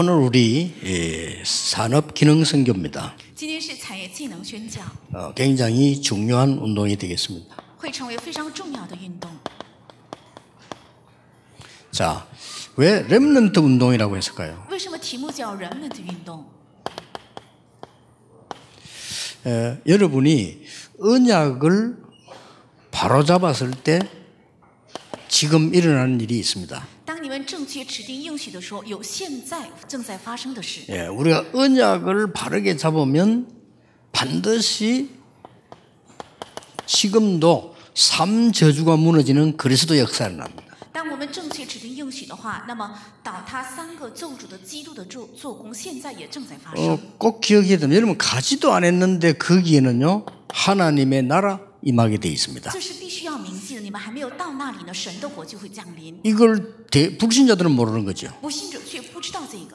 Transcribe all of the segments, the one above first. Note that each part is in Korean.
오늘 우리 예, 산업 기능 선교입니다. 굉장히 중요한 운동이 되겠습니다. 자, 왜 렘넌트 운동이라고 했을까요? 여러분이 은약을 바로잡았을 때 지금 일어나는 일이 있습니다. 当你们正确指定应许的时候，有现在正在发生的事。 예, 우리가 언약을 바르게 잡으면 반드시 지금도 삼 저주가 무너지는 그리스도 역사를 납니다. 当我们正确指定应许的话，那么倒塌三个咒诅的基督的做做工，现在也正在发 어, 生。 꼭 기억해야 됩니다. 여러분 가지도 안 했는데 거기에는요 하나님의 나라 임하게 돼 있습니다. 이걸 대, 불신자들은 모르는 거죠.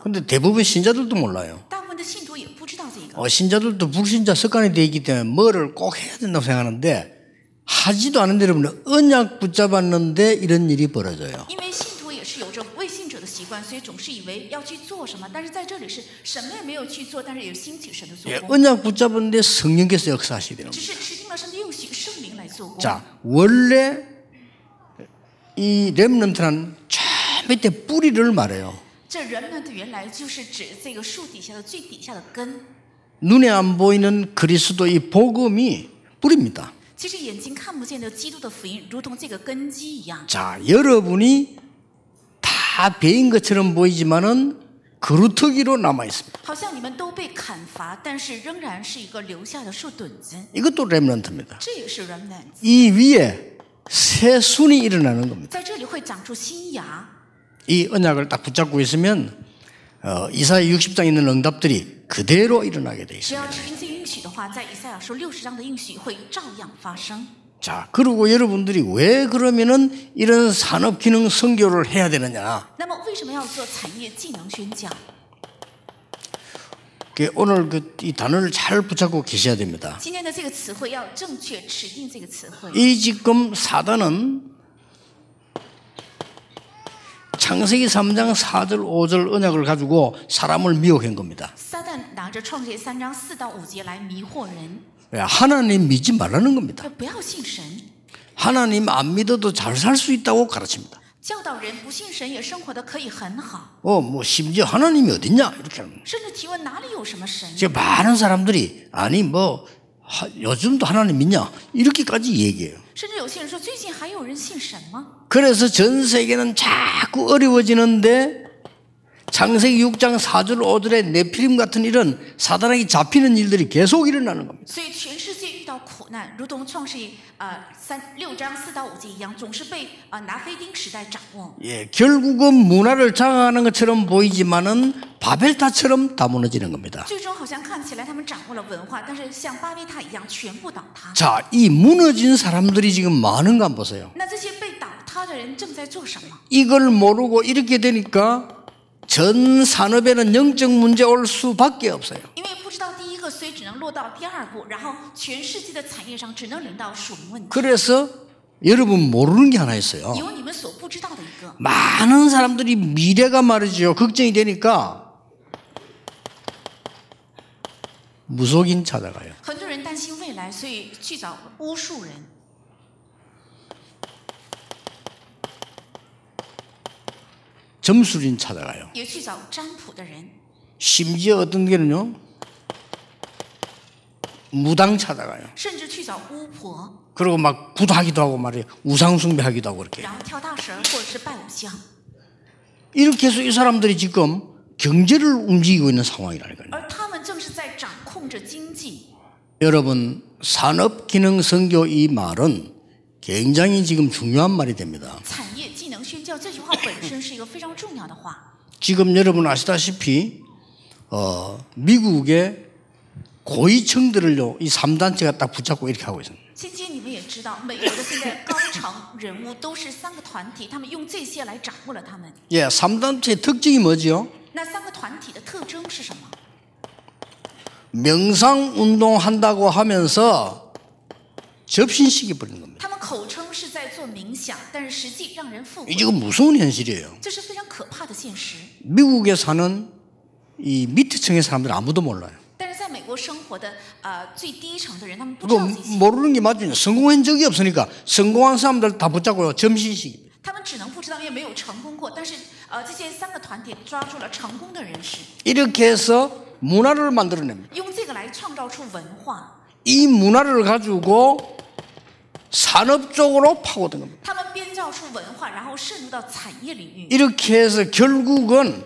근데 대부분 신자들도 몰라요. 어, 신자들도 불신자 습관이 되어 있기 때문에 뭐를 꼭 해야 된다고 생각하는데 하지도 않은데 여러분 언약 붙잡았는데 이런 일이 벌어져요. 信者的习惯，所以总是以为要去做什么，但是在这里是什么也没有去做，但是有兴起神的做 예, 工， 언약 붙잡았는데 성령께서 역사하시게 되는 只 거예요. 是持定了神的应许，圣灵来做工。 자, 원래 이 렘넌트란 저 밑에 뿌리를 말해요. 这人们的原来就是指这个树底下的最底下的根。 눈에 안 보이는 그리스도의 복음이 뿌리입니다. 其实眼睛看不见的基督的福音，如同这个根基一样。 자, 여러분이 다 베인 것처럼 보이지만은 그루터기로 남아 있습니다. 이것도 렘넌트입니다. 이 위에 새 순이 일어나는 겁니다. 이 언약을 딱 붙잡고 있으면 어, 이사야 60장 있는 응답들이 그대로 일어나게 돼 있습니다. 要指定这应许的话，在以赛亚书六十章的应许会照样发生。 자, 그리고 여러분들이 왜 그러면은 이런 산업 기능 선교를 해야 되느냐? 那么，为什么要做产业技能宣讲？ 그 오늘 그 이 단어를 잘 붙잡고 계셔야 됩니다. 今天的这个词汇要正确指定这个词汇。 이 지금 사단은 창세기 3장 4절 5절 언약을 가지고 사람을 미혹한 겁니다. 撒旦拿着创世记三章四到五节来迷惑人， 왜? 예, 하나님 믿지 말라는 겁니다. 하나님 안 믿어도 잘 살 수 있다고 가르칩니다. 어, 뭐 심지어 하나님이 어딨냐 이렇게 합니다. 지금 많은 사람들이 아니 뭐 하, 요즘도 하나님 믿냐 이렇게까지 얘기해요. 그래서 전 세계는 자꾸 어려워지는데 창세기 6장 4절 5절에 네피림 같은 일은 사단에게 잡히는 일들이 계속 일어나는 겁니다. 예, 결국은 문화를 장악하는 것처럼 보이지만은 바벨타처럼 다 무너지는 겁니다. 자, 이 무너진 사람들이 지금 많은가 보세요. 이걸 모르고 이렇게 되니까 전 산업에는 영적 문제 올 수밖에 없어요. 그래서 여러분 모르는 게 하나 있어요. 많은 사람들이 미래가 말이죠. 걱정이 되니까 무속인 찾아가요. 점술인 찾아가요. 심지어 어떤 게는요. 무당 찾아가요. 그리고 막 구도하기도 하고 말이에요. 우상 숭배하기도 하고 이렇게. 이렇게 해서 이 사람들이 지금 경제를 움직이고 있는 상황이라니까요. 여러분 산업기능선교 이 말은 굉장히 지금 중요한 말이 됩니다. 지금 여러분 아시다시피 어, 미국의 고위층들을요 이 3단체가 딱 붙잡고 이렇게 하고 있습니다. 今天你们也知道，美国的现在高层人物都是三个团体，他们用这些来掌握了他们。 예, 3단체의 특징이 뭐지요? 那三个团体的特征是什么？ 명상 운동 한다고 하면서 접신시켜 버리는 겁니다. 他们口称是 在做冥想，但是实际让人复 이 活， 지금 무서운 현실이에요. 这是非常可怕的现实。 미국에 사는 이 밑에 층의 사람들 아무도 몰라요. 但是在美国生活的呃最低层的人，他们不 그知道这些， 모르는 게 맞죠. 성공한 적이 없으니까 성공한 사람들 다 붙잡고 점신시킵니다. 他们只能不知道，因为没有成功过。但是呃，这些三个团体抓住了成功的人士， 이렇게 해서 문화를 만들어냅니다. 用这个来创造出文化。 이 문화를 가지고 산업적으로 파고든 겁니다. 이렇게 해서 결국은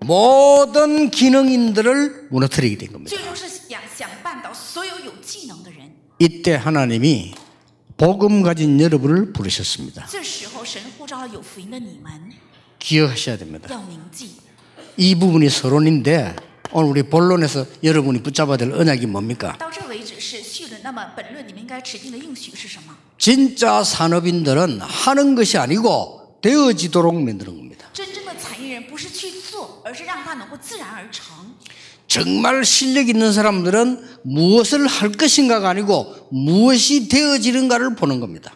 모든 기능인들을 무너뜨리게 된 겁니다. 이때 하나님이 복음 가진 여러분을 부르셨습니다. 기억하셔야 됩니다. 이 부분이 서론인데 오늘 우리 본론에서 여러분이 붙잡아야 될 언약이 뭡니까? 진짜 산업인들은 하는 것이 아니고 되어지도록 만드는 겁니다. 정말 실력 있는 사람들은 무엇을 할 것인가가 아니고 무엇이 되어지는가를 보는 겁니다.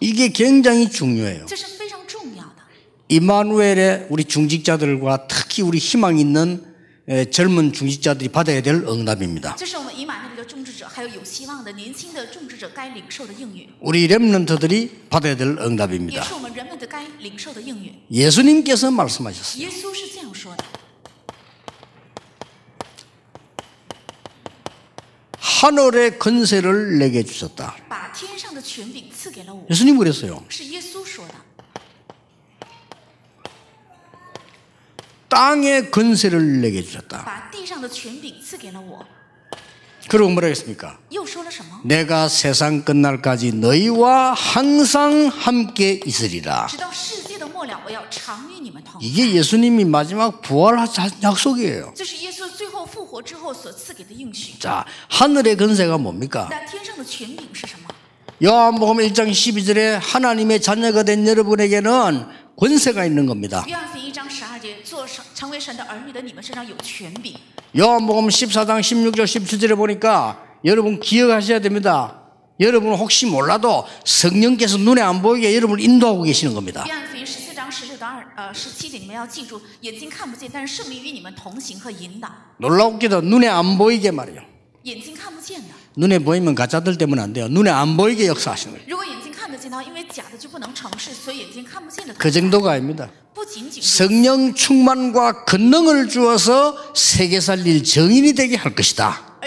이게 굉장히 중요해요. 이마누엘의 우리 중직자들과 특히 우리 희망 있는 젊은 중직자들이 받아야 될 응답입니다. 우리 렘넌트들이 받아야 될 응답입니다. 예수님께서 말씀하셨어요. 하늘의 권세를 내게 주셨다. 예수님 그랬어요. 땅의 근세를 내게 주셨다. 그리고 뭐라 했습니까? 내가 세상 끝날까지 너희와 항상 함께 있으리라. 이게 예수님이 마지막 부활하신 약속이에요. 자, 하늘의 근세가 뭡니까? 요한복음 1장 12절에 하나님의 자녀가 된 여러분에게는 권세가 있는 겁니다. 요한복음 14장 16절 17절에 보니까 여러분 기억하셔야 됩니다. 여러분 혹시 몰라도 성령께서 눈에 안 보이게 여러분을 인도하고 계시는 겁니다. 놀라우게도 눈에 안 보이게 말이요. 눈에 보이면 가짜들 때문에 안 돼요. 눈에 안 보이게 역사하시는 거예요. 그 정도가 아닙니다. 성령 충만과 권능을 주어서 세계 살릴 정인이 되게 할 것이다.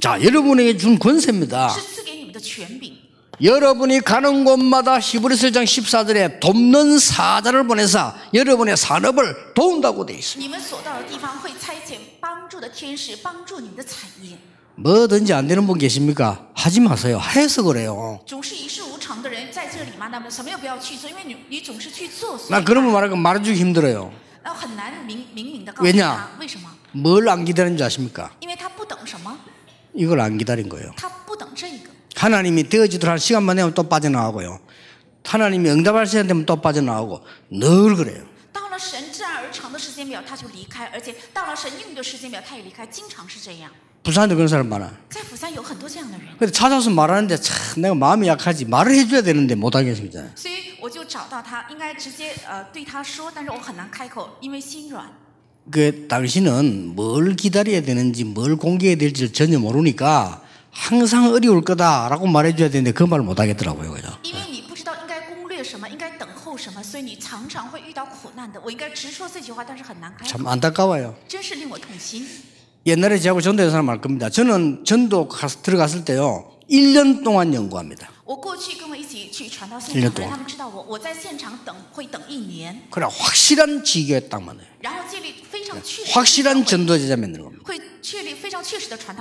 자, 여러분에게 준 권세입니다. 여러분이 가는 곳마다 히브리서 장 14절에 돕는 사자를 보내사 여러분의 산업을 도운다고 돼 있어요. 你们所到的地方会差遣帮助的天使帮助你们的产业。 뭐든지 안 되는 분 계십니까? 하지 마세요. 해서 그래요. 总是一事无成的人在这里吗？那么什么也不要去做，因为你你总是去做，所 나 以 그러면 말하고 말해주기 힘들어요. 然后很难明明明的告诉 왜냐 他为什么？ 뭘 안 기다린지 아십니까? 因为他不等什么， 이걸 안 기다린 거예요. 他不等这个。 하나님이 되어지도록 할 시간만 되면 또 빠져나가고요. 하나님이 응답할 시간 되면 또 빠져나가고 늘 그래요. 到了神自然而成的时间表，他就离开；而且到了神应的时间表，他也离开，经常是这样。 부산에 그런 사람 많아. 在釜山有很多这样的人， 근데 찾아서 말하는데 참 내가 마음이 약하지 말을 해줘야 되는데 못하게 생기잖아요. 所以我就找到他，应该直接呃对他说，但是我很难开口，因为心软。 그 당신은 뭘 기다려야 되는지 뭘 공개해야 될지 전혀 모르니까 항상 어려울 거다라고 말해줘야 되는데 그 말을 못하겠더라고요. 그죠? 因为你不知道应该攻略什么，应该等候什么，所以你常常会遇到苦难的。我应该直说这句话，但是很难开口， 참 안타까워요. 真是令我痛心。 옛날에 제가 전도해서 말할 겁니다. 저는 전도 가서 들어갔을 때요. 1년 동안 연구합니다. 1년 동안. 그래 확실한 지교에 딱 맞아요. 확실한 전도제자 만드는 겁니다.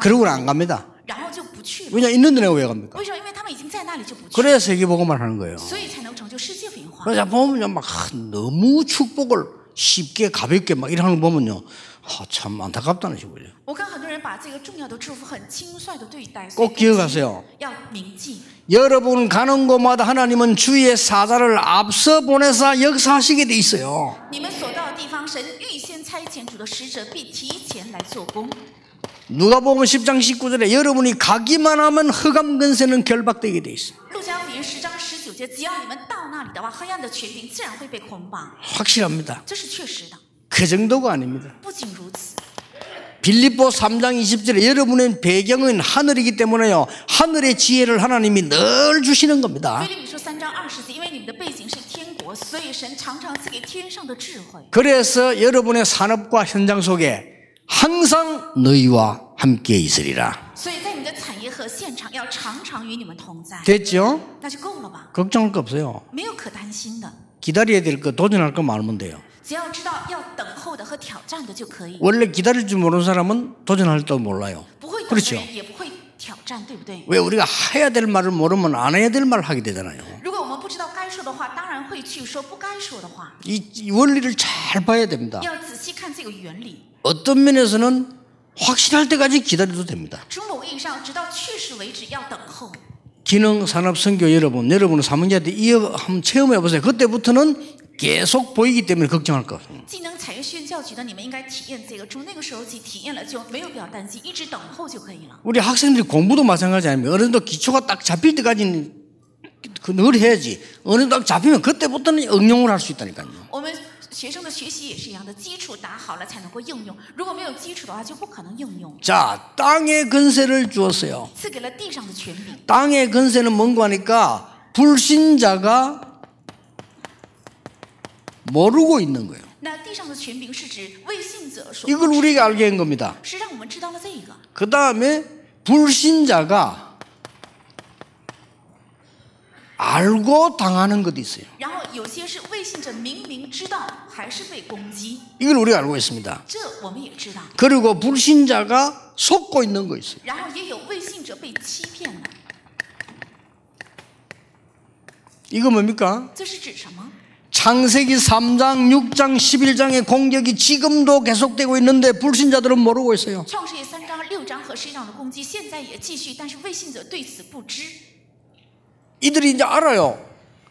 그러고는 안 갑니다. 왜냐 있는 데는 왜 갑니까? 그래야 세계복음만 하는 거예요. 그래서 보면 막 너무 축복을 쉽게 가볍게 막 이런 걸 보면요 아, 참 안타깝다는 식으로. 我看很多人把这个重要的祝福很轻率的对待， 꼭 기억하세요. 要铭记。 여러분 가는 곳마다 하나님은 주의 사자를 앞서 보내사 역사하시게 돼 있어요. 你们所到的地方，神预先差遣主的使者，必提前来做工。 누가복음 10장 19절에 여러분이 가기만 하면 흑암 근세는 결박되게 돼 있어요. 路加福音十章十九节，只要你们到那里的话，黑暗的权柄自然会被捆绑， 확실합니다. 그 정도가 아닙니다. 빌립보 3장 20절에 여러분의 배경은 하늘이기 때문에요. 하늘의 지혜를 하나님이 늘 주시는 겁니다. 그래서 여러분의 산업과 현장 속에 항상 너희와 함께 있으리라. 됐죠? 걱정할 거 없어요. 기다려야 될 거, 도전할 거 많으면 돼요. 원래 기다릴 줄 모르는 사람은 도전할도 몰라요. 그렇죠. 왜 우리가 해야 될 말을 모르면 안 해야 될 말 하게 되잖아요. 이 원리를 잘 봐야 됩니다. 어떤 면에서는 확실할 때까지 기다려도 됩니다. 기능 산업 선교 여러분, 여러분은 사모님한테 이어 한번 체험해 보세요. 그때부터는 계속 보이기 때문에 걱정할 거 없어요. 技能产业宣教局的，你们应该体验这个。从那个时候起体验了，就没有必要担心，一直等候就可以了。 우리 학생들이 공부도 마찬가지 아닙니까? 어느 정도 기초가 딱 잡힐 때까지는 그 늘 해야지. 어느 정도 딱 잡히면 그때부터는 응용을 할 수 있다니까요. 我们学生的学习也是一样的，基础打好了才能够应用。如果没有基础的话，就不可能应用。 자, 땅의 건세를 주었어요. 赐给了地上的权柄， 땅의 건세는 뭔가 하니까 불신자가 모르고 있는 거예요. 이걸 우리가 알게 한 겁니다. 그 다음에 불신자가 알고 당하는 것도 있어요. 이걸 우리가 알고 있습니다. 그리고 불신자가 속고 있는 거 있어요. 이거 뭡니까? 这是指什么？ 창세기 3장, 6장, 11장의 공격이 지금도 계속되고 있는데 불신자들은 모르고 있어요. 创世纪三章、六章和十一章的攻击现在也继续，但是未信者对此不知。 이들이 이제 알아요.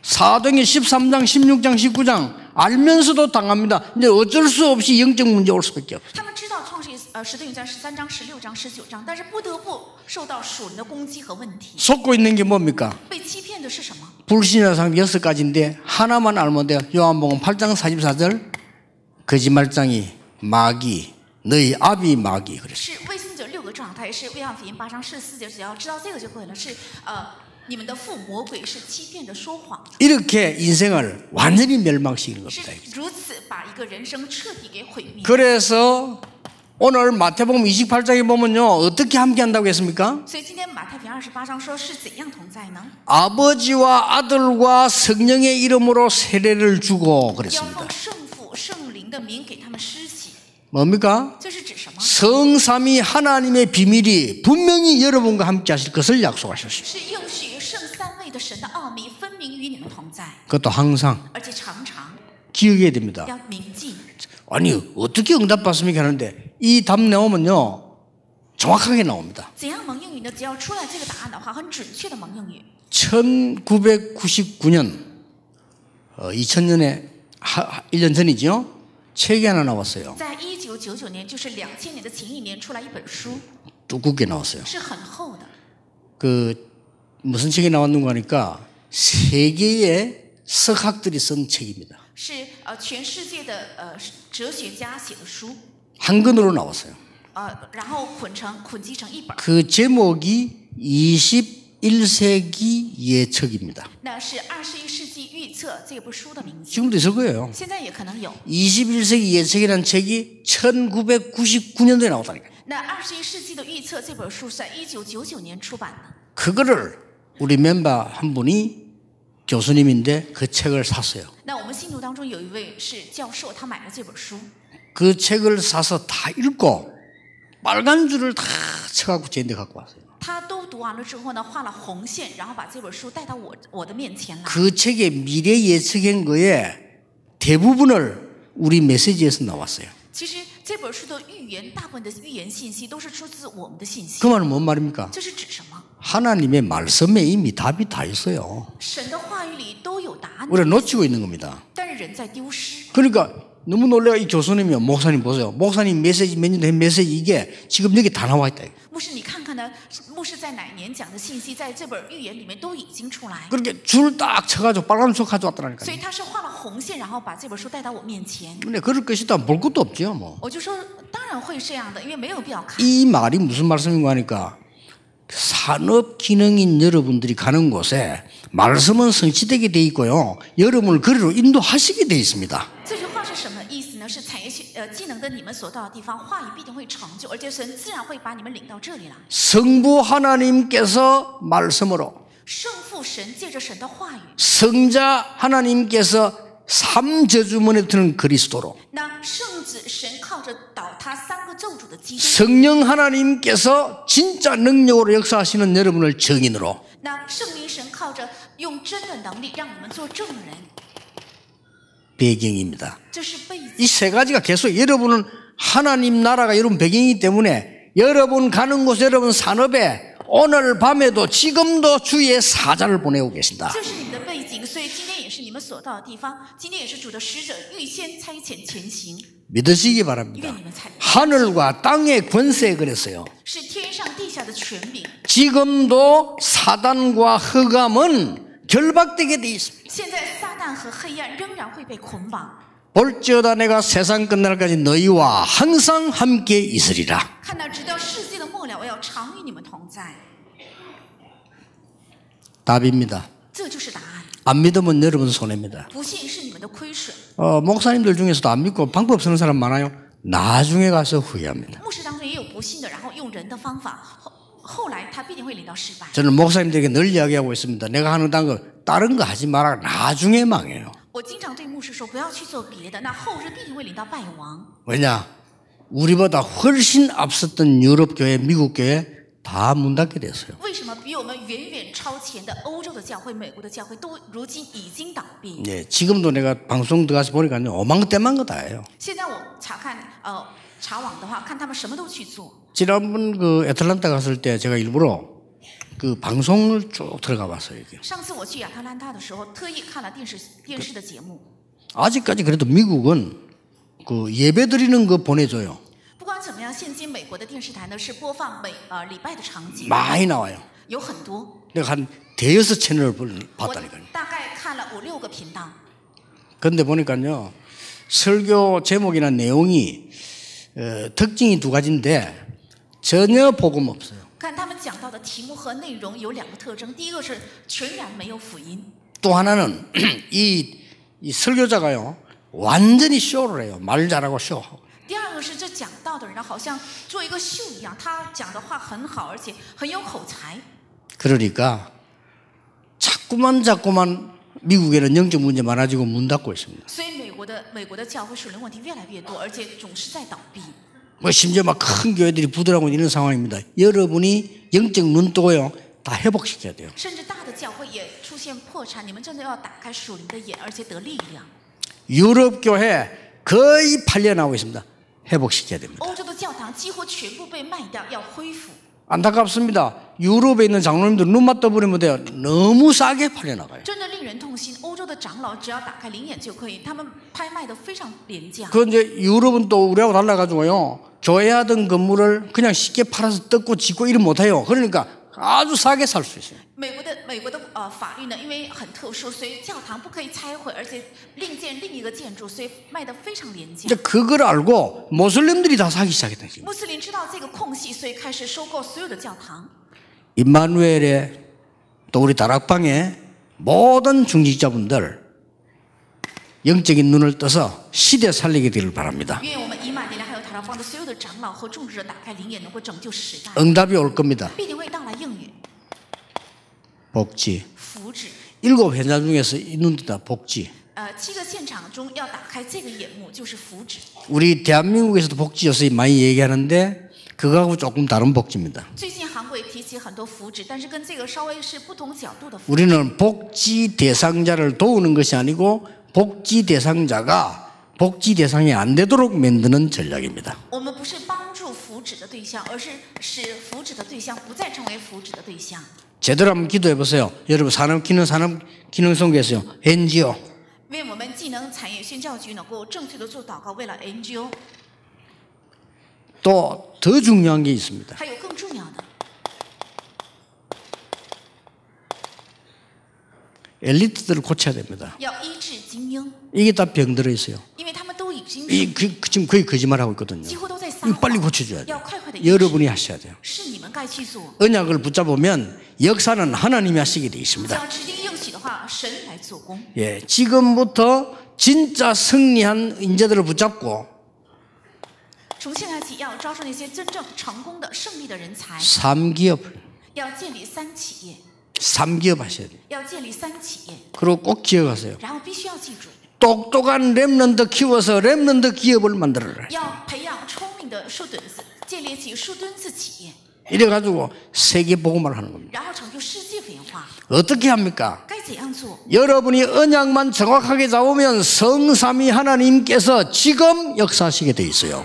사도행전 13장, 16장, 19장 알면서도 당합니다. 이제 어쩔 수 없이 영적 문제 올 수밖에 없어요. 他们知道创世纪呃使徒行传十三章、十六章、十九章，但是不得不受到属灵的攻击和问题。 속고 있는 게 뭡니까? 被欺骗的是什么？ 불신자 상 여섯 가지인데 하나만 알면 돼요. 요한복음 8장 44절 거짓말장이 마귀 너희 아비 마귀 그랬어요. 是未信者六个状态，是约翰福音八章十四节，只要知道这个就可以了。是呃，你们的父魔鬼是欺骗的说谎， 이렇게 인생을 완전히 멸망시키는 是 겁니다. 如此把一个人生彻底给毁灭。 그래서 오늘 마태복음 28장에 보면요. 어떻게 함께 한다고 했습니까? 아버지와 아들과 성령의 이름으로 세례를 주고 그랬습니다. 뭡니까? 성삼이 하나님의 비밀이 분명히 여러분과 함께 하실 것을 약속하셨습니다. 그것도 항상 기억해야 됩니다. 要铭记。 아니 어떻게 응답받습니까 하는데 이 답 나오면요 정확하게 나옵니다. 怎样蒙应允呢？只要出来这个答案的话，很准确的蒙应允。 1999년 어, 2000년에 1년 전이죠. 책이 하나 나왔어요. 在一九九九年，就是两千年的前一年，出来一本书， 두껍게 나왔어요. 是很厚的， 그 무슨 책이 나왔는가 하니까 세계의 석학들이 쓴 책입니다. 是呃全世界的呃哲学家写的书， 한 권으로 나왔어요. 呃，然后捆成捆集成一本儿， 그 제목이 21세기 예측입니다. 那是二十一世纪预测这部书的名字， 지금도 있을 거예요. 现在也可能有。 21세기 예측이라는 책이 1999년도에 나왔다니까요. 那二十一世纪的预测这本书是在一九九九年出版的， 그거를 우리 멤버 한 분이 교수님인데 그 책을 샀어요. 那我们信徒当中有一位是教授，他买了这本书， 그 책을 사서 다 읽고 빨간 줄을 다 쳐갖고 제인데 갖고 왔어요. 他都读完了之后呢，画了红线，然后把这本书带到我我的面前来。 그 책에 미래 예측한 거에 대부분을 우리 메시지에서 나왔어요. 其实这本书的预言，大部分的预言信息都是出自我们的信息 그 。 말은 뭔 말입니까? 这是指什么？ 하나님의 말씀에 이미 답이 다 있어요. 神的话语里都有答案， 우리가 놓치고 있는 겁니다. 但是人在丢失。 그러니까 너무 놀래가 이 교수님이요. 목사님 보세요. 목사님 메시지 몇 년 된 메시지 이게 지금 여기 다 나와 있다. 그렇게 줄 딱 쳐가지고 빨간 줄 가져 왔더라니까. 근데 그럴 것이다. 볼 것도 없지요 뭐. 이 말이 무슨 말씀인가 하니까 산업 기능인 여러분들이 가는 곳에 말씀은 성취되게 돼 있고요. 여러분을 그리로 인도하시게 돼 있습니다. 呃技能的你们所到的地方，话语必定会成就，而且神自然会把你们领到这里来。 성부 하나님께서 말씀으로 圣父神借着神的话语， 성자 하나님께서 삼저주문에 드는 그리스도로 那圣子神靠着倒塌三个咒诅的基督， 성령 하나님께서 진짜 능력으로 역사하시는 여러분을 증인으로 那圣灵神靠着用真的能力让你们做证人， 배경입니다. 이 세 가지가 계속 여러분은 하나님 나라가 여러분 배경이기 때문에 여러분 가는 곳 여러분 산업에 오늘 밤에도 지금도 주의 사자를 보내고 계신다. 믿으시기 바랍니다. 하늘과 땅의 권세 그랬어요. 지금도 사단과 흑암은 결박되게 돼 있습니다. 볼지어다 내가 세상 끝날까지 너희와 항상 함께 있으리라. 답입니다. 안 믿으면 여러분 손해입니다. 어, 목사님들 중에서도 안 믿고 방법 쓰는 사람 많아요. 나중에 가서 후회합니다. 牧师当中也有不信的，然后用人的方法，后后来他必定会领到失败。 저는 목사님들에게 늘 이야기하고 있습니다. 내가 하는 거 다른 거 하지 마라. 나중에 망해요. 我经常对牧师说，不要去做别的，那后日必定会领到败亡。 왜냐? 우리보다 훨씬 앞섰던 유럽 교회, 미국 교회 다 문 닫게 됐어요. 为什么比我们远远超前的欧洲的教会、美国的教会都如今已经倒闭？ 예, 지금도 내가 방송 들어가서 보니까요. 어망때만 거 다예요. 现在我查看呃查网的话，看他们什么都去做。 지난번 그 애틀란타 갔을 때 제가 일부러 그 방송을 쭉 들어가 봤어요. 이게. 上次我去亚特兰大的时候，特意看了电视电视的节目。 아직까지 그래도 미국은 그 예배 드리는 거 보내줘요. 不管怎么样，现今美国的电视台呢是播放每呃礼拜的场景， 많이 나와요. 有很多。 내가 한 대여섯 채널을 볼- 我 봤다니까요. 大概看了五六个频道， 근데 보니까요. 설교 제목이나 내용이 어, 특징이 두 가지인데 전혀 복음 없어요. 看他们讲到的题目和内容有两个特征，第一个是全然没有福音， 또 하나는 이, 이 설교자가요. 완전히 쇼를 해요. 말 잘하고 쇼하고. 第二个是这讲道的人呢好像做一个秀一样，他讲的话很好，而且很有口才。 그러니까 자꾸만 자꾸만 미국에는 영적 문제 많아지고 문 닫고 있습니다. 所以美国的美国的教会属灵问题越来越多，而且总是在倒闭。 뭐 심지어 막 큰 교회들이 부도라고 있는 상황입니다. 여러분이 영적 눈뜨고요. 다 회복시켜야 돼요. 유럽 교회 거의 팔려 나오고 있습니다. 회복시켜야 됩니다. 안타깝습니다. 유럽에 있는 장로님들 눈 맞다버리면 돼요. 너무 싸게 팔려나가요. 그 이제 유럽은 또 우리하고 달라가지고요. 교회하던 건물을 그냥 쉽게 팔아서 뜯고 짓고 이름 못해요. 그러니까 아주 싸게 살 수 있어요. 美国的美国的呃法律呢，因为很特殊，所以教堂不可以拆毁，而且另建另一个建筑，所以卖的非常廉价 이제 。 그걸 알고 모슬림들이 다 사기 시작했다 지금. 穆斯林知道这个空隙，所以开始收购所有的教堂。 임마누엘의 또 우리 다락방의 모든 중직자분들 영적인 눈을 떠서 시대 살리게 되기를 바랍니다. 응답이 올 겁니다. 복지. 일곱 현장 중에서 이 눈이다 복지. 우리 대한민국에서도 복지 요소 많이 얘기하는데 그거하고 조금 다른 복지입니다. 우리는 복지 대상자를 도우는 것이 아니고 복지 대상자가 복지 대상이 안 되도록 만드는 전략입니다. 我们不是帮助福祉的对象，而是使福祉的对象不再成为福祉的对象。 제대로 한번 기도해 보세요. 여러분 산업 기능 산업 기능성계에서요. NGO 为我们技能产业宣教局能够正确的做祷告，为了 NGO， 또 더 중요한 게 있습니다. 还有更重要的， 엘리트들을 고쳐야 됩니다. 이게 다 병 들어 있어요. 이 그, 그, 지금 거의 거짓말 하고 있거든요. 빨리 고쳐줘야 돼요. 여러분이 하셔야 돼요. 언약을 붙잡으면 역사는 하나님이 하시게 되어 있습니다. 예, 지금부터 진짜 승리한 인재들을 붙잡고 삼기업 삼기업 하셔야 돼요. 그리고 꼭 기억하세요. 똑똑한 랩런더 키워서 랩런더 기업을 만들어라. 이래 가지고 세계 복음을 하는 겁니다. 어떻게 합니까? 여러분이 언약만 정확하게 잡으면 성삼이 하나님께서 지금 역사하시게 돼 있어요.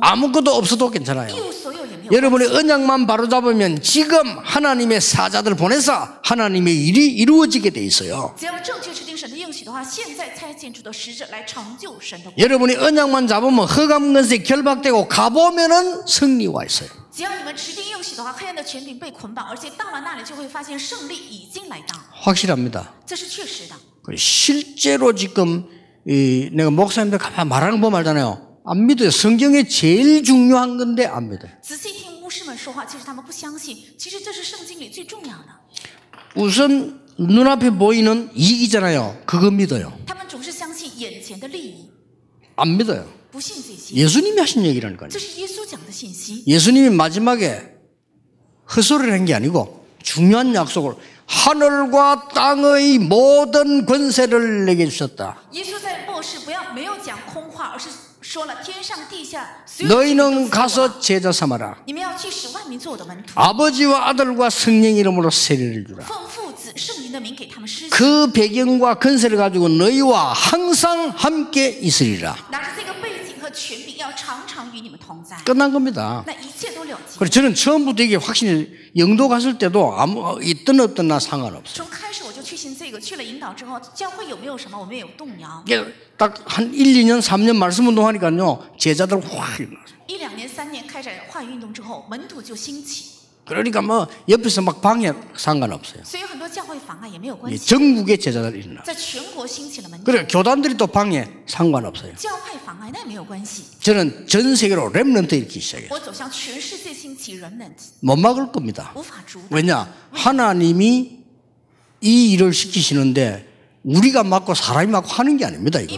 아무것도 없어도 괜찮아요. 一无所有也没有关 여러분의 系。 언약만 바로 잡으면 지금 하나님의 사자들 보내서 하나님의 일이 이루어지게 돼 있어요. 只要正确持定神的应许的话，现在差遣出的使者来成就神的工。 여러분이 언약만 잡으면 허감건세 결박되고 가보면은 승리와 있어요. 只要你们持定应许的话，黑暗的权柄被捆绑，而且到了那里就会发现胜利已经来到， 확실합니다. 这是确实的。 그 실제로 지금 이 내가 목사님들 가만 말하는 법 알잖아요. 안 믿어요. 성경에 제일 중요한 건데 안 믿어요. 우선 눈앞에 보이는 이익이잖아요. 그거 믿어요. 안 믿어요. 예수님이 하신 얘기라니까요. 예수님이 마지막에 헛소리를 한 게 아니고 중요한 약속을 하늘과 땅의 모든 권세를 내게 주셨다. 너희는 가서 제자 삼아라. 아버지와 아들과 성령 이름으로 세례를 주라. 그 배경과 근세를 가지고 너희와 항상 함께 있으리라. 拿着这个背景和权柄，要常常与你们同在。 끝난 겁니다. 那一切都了结。 그래서 저는 처음부터 이게 확신이 영도 갔을 때도 아무 있든 없든 나 상관없어요. 从开始我就确信这个，去了引导之后，教会有没有什么，我们也有动摇。 이게 딱한 1, 2년, 3년 말씀 운동하니까요. 제자들 확 일어나요. 一两年、三年开展化运动之后，门徒就兴起， 그러니까 뭐 옆에서 막 방해 상관없어요. 전국의 제자들 일어나. 그래 교단들이 또 방해 상관없어요. 저는 전 세계로 렘넌트 일으키기 시작해요. 못 막을 겁니다. 왜냐 하나님이 이 일을 시키시는데 우리가 막고 사람이 막고 하는 게 아닙니다 이거.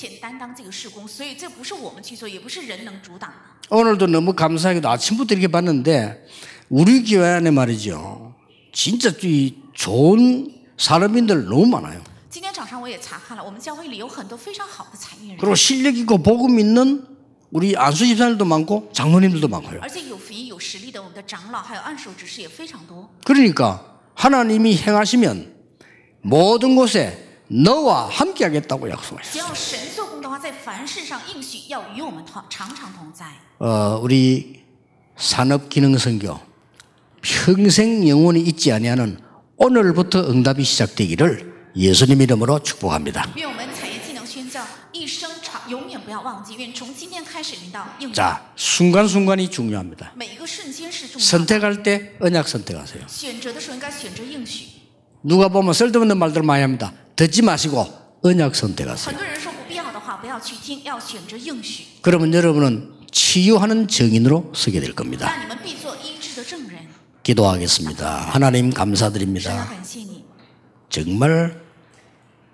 는. 为是神派遣担当这个事工，所以这不是我们去做，也不是人能阻挡的。 오늘도 너무 감사하게도 아침부터 이렇게 봤는데 우리 교회 안에 말이죠. 진짜 이 좋은 사람인들 너무 많아요. 今天早上我也查看了，我们教会里有很多非常好的才艺人， 그리고 실력 있고 복음 있는 우리 안수 집사님들도 많고 장로님들도 많고요. 而且有福音、有实力的我们的长老还有按手执事也非常多。 그러니까 하나님이 행하시면 모든 곳에 너와 함께 하겠다고 약속하셨어요. 어, 우리 산업 기능 선교 평생 영혼이 있지 아니하는 오늘부터 응답이 시작되기를 예수님 이름으로 축복합니다. 자, 순간순간이 중요합니다. 선택할 때 언약 선택하세요. 누가 보면 쓸데없는 말들 많이 합니다. 듣지 마시고 언약 선택하세요. 그러면 여러분은 치유하는 증인으로 서게 될 겁니다. 기도하겠습니다. 하나님 감사드립니다. 정말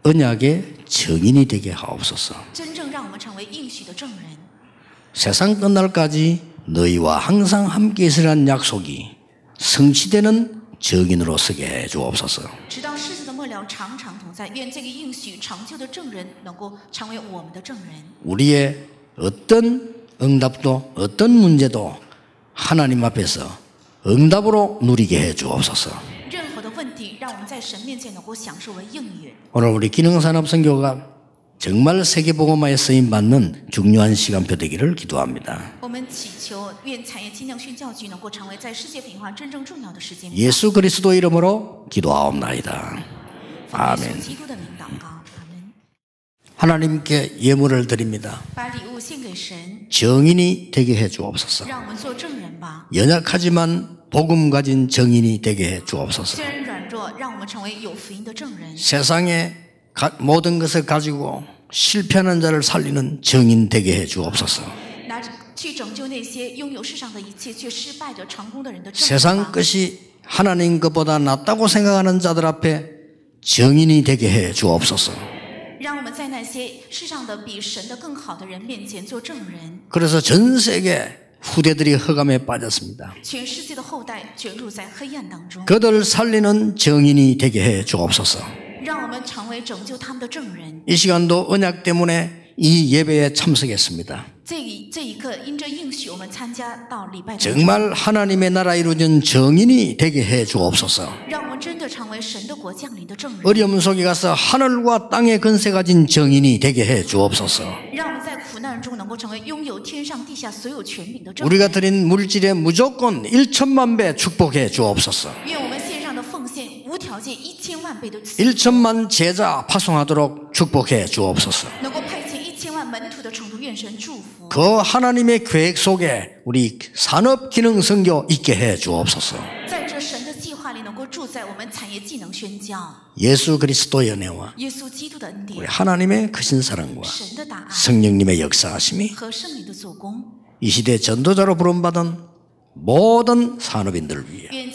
언약의 증인이 되게 하옵소서. 세상 끝날까지 너희와 항상 함께 있으라는 약속이 성취되는 증인으로 쓰게 해 주옵소서. 우리의 어떤 응답도 어떤 문제도 하나님 앞에서 응답으로 누리게 해 주옵소서. 오늘 우리 기능산업 선교가 정말 세계복음화에 쓰임 받는 중요한 시간표 되기를 기도합니다. 예수 그리스도 이름으로 기도하옵나이다. 아멘. 하나님께 예물을 드립니다. 정인이 되게 해 주옵소서. 연약하지만 복음 가진 정인이 되게 해 주옵소서. 세상에 모든 것을 가지고 실패하는 자를 살리는 증인 되게 해 주옵소서. 세상 것이 하나님 것보다 낫다고 생각하는 자들 앞에 증인이 되게 해 주옵소서. 그래서 전 세계 후대들이 허감에 빠졌습니다. 그들을 살리는 증인이 되게 해 주옵소서. 이 시간도 언약 때문에 이 예배에 참석했습니다. 정말 하나님의 나라 이루어진 정인이 되게 해 주옵소서. 어려움 속에 가서 하늘과 땅의 근세 가진 정인이 되게 해 주옵소서. 우리가 드린 물질의 무조건 1천만 배 축복해 주옵소서. 1천만 제자 파송하도록 축복해 주옵소서. 그 하나님의 계획 속에 우리 산업 기능 성교 있게 해 주옵소서. 예수 그리스도의 은혜와 우리 하나님의 크신 사랑과 성령님의 역사하심이 이 시대 전도자로 부름받은 모든 산업인들을 위해